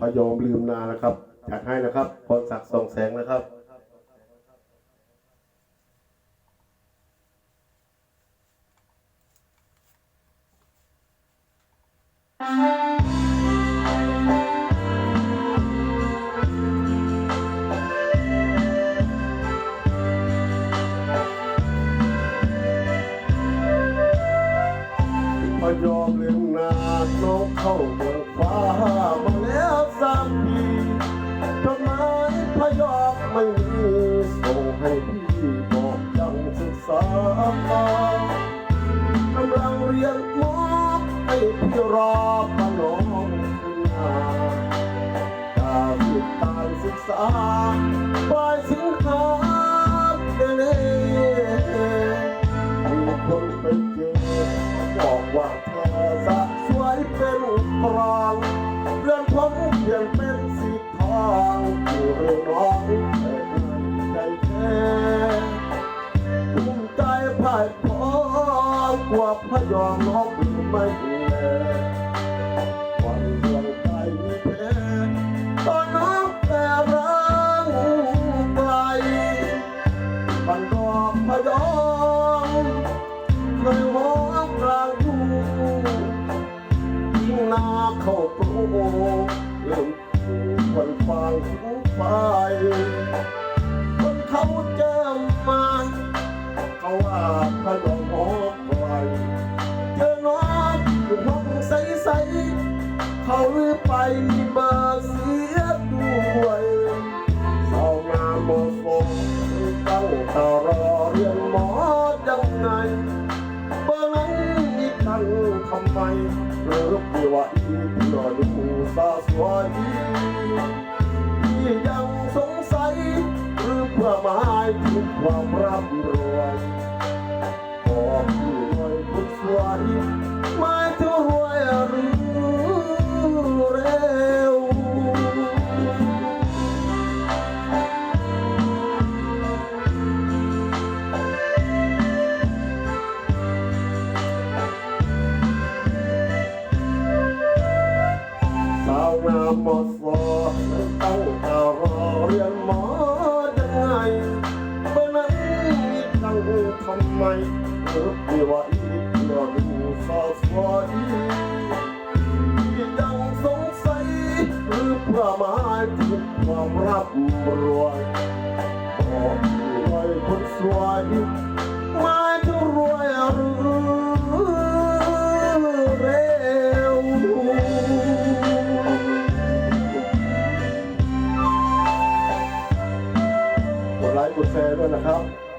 พยอมลืมนานะครับจัดให้นะครับพรศักดิ์ส่องแสงนะครับพยอมเลี้ยงนาน้องเข้าเมืองฟ้า พี่รอพน้องขึ้นมาดาวสุดการศึกษาปลายสิงหาเดเนมีคนไปเจอบอกว่าเธอสะสวยเป็นปรางเรือนผมเปลี่ยนเป็นสีทองอยู่เรื่องน้องแต่ใจแท้ภูมิใจพ่ายพอกว่าพระยอมน้องหรือไม่ วันดวงใจมีแพ้ตอนน้องแต่รักลบันดอกพยอมเคยมองกลางทุ่งยิ่งนาเข้าปลูกเริ่มควันฟางทิ้งไป หมอจังไงเบอร์นั้นอีกทันทำไมเรือปีว่าอีกหน่อยดูสาสวยที่ยังสงสัยหรือเพื่อมายถึงความร่ำรวย มหมดฟอตั้งตารอเรียนหมอยังไงเมื่อนั้นมีตังทำไมหรือปีว่าอีกเพื่อดูสาวสวยที่ยังสงสัยหรือเพื่อหมายถึงความร่ำรวยบอกรวยคนสวย กดแชร์ด้วยนะครับ